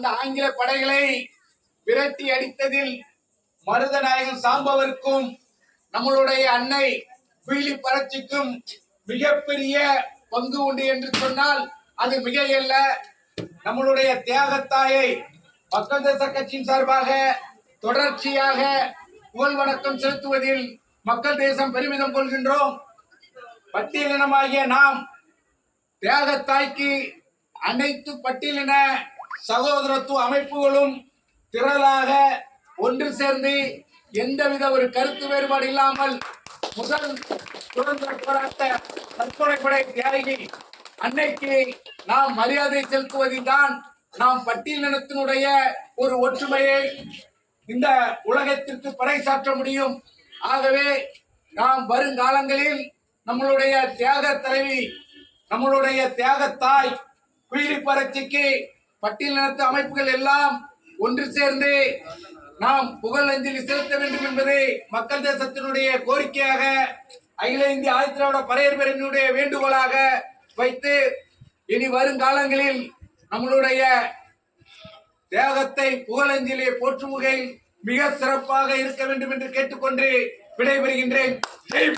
அந்த ஆங்கில படைகளை விரட்டி அடித்ததில் மருதநாயகன் சாம்பவருக்கும் நம்மளுடைய அன்னை குயிலி பரட்சிக்கும் மிகப்பெரிய பங்கு உண்டு என்று சொன்னால் அது மிகையல்ல. நம்மளுடைய தியாகத்தாயை மக்கள் தேச கட்சியின் சார்பாக தொடர்ச்சியாக புகழ் வணக்கம் செலுத்துவதில் மக்கள் தேசம் பெருமிதம் கொள்கின்றோம். பட்டியலினமாகிய நாம் தியாகத்தாய்க்கு அனைத்து பட்டியலின சகோதரத்துவ அமைப்புகளும் திரளாக ஒன்று சேர்ந்து எந்தவித ஒரு கருத்து வேறுபாடு இல்லாமல் முதல் சுதந்திர போராட்ட தற்கொலைப்படை தியாகி அன்னைக்கு நாம் மரியாதை செலுத்துவதில் தான் நாம் பட்டியலினத்தினுடைய ஒரு ஒற்றுமையை இந்த உலகத்திற்கு பறைசாற்ற முடியும். ஆகவே நாம் வருங்காலங்களில் நம்மளுடைய தியாக தலைவி நம்மளுடைய தியாகத்தாய் குயிலி பரட்சிக்கு பட்டியலினத்து அமைப்புகள் எல்லாம் ஒன்று சேர்ந்து நாம் புகழ் அஞ்சலி செலுத்த வேண்டும் என்பது மக்கள் தேசத்தினுடைய கோரிக்கையாக அகில இந்திய ஆதி திராவிட பேரணியுடைய வேண்டுகோளாக வைத்து இனி வருங்காலங்களில் நம்மளுடைய தேகத்தை புகழஞ்சலியை போற்றும் வகையில் மிக சிறப்பாக இருக்க வேண்டும் என்று கேட்டுக்கொண்டு விடைபெறுகின்றேன். ஜெய்